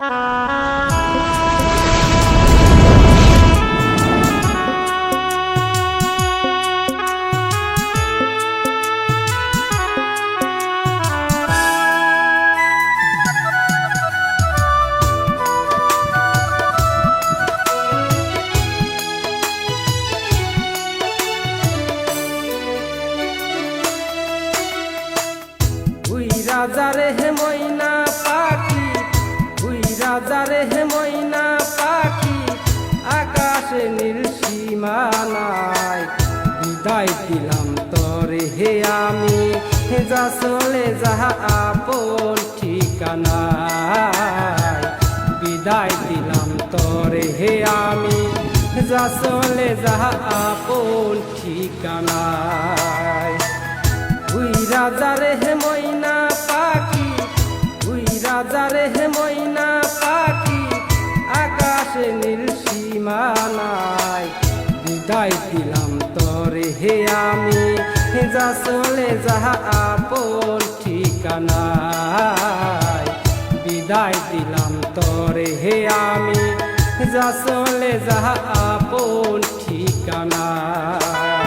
We রাজারে হে ময়না পাখি, আকাশে নীল সীমানায় বিদায় দিলাম তরে হে আমি, হে যা চলে যাহা আপন ঠিকানায় বিদায় দিলাম তরে হে আমি যা চলে যাহা আপন ঠিকানায় উই রাজারে হে ময়না চলে যাহা আপন ঠিকানায়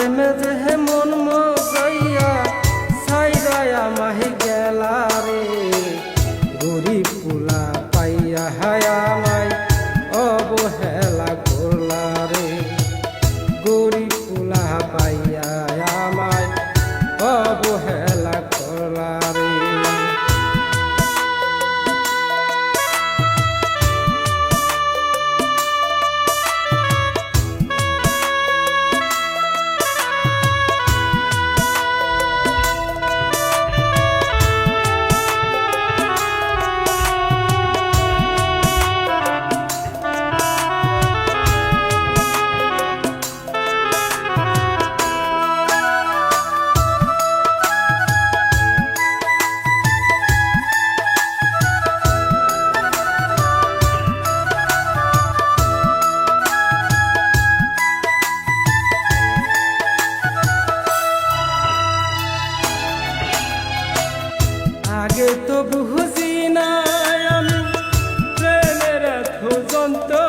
কাটে মেঝে মন মজাইয়া সাইরায় মাহি গেলা রে। গরিব পুলা পাইয়া হায়ামাই প্রেমের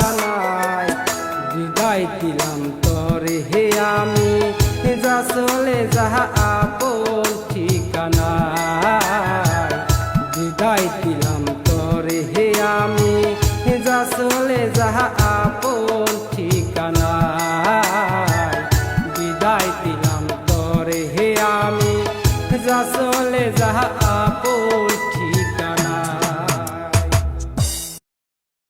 পাইতিলাম তোর হে আমি। যা চলে যাহা আপন ঠিকানা। বিদায় তোর হে আমি। যা চলে যাহা আপন ঠিকানা। বিদায় তোর হে আমি। যা চলে যাহা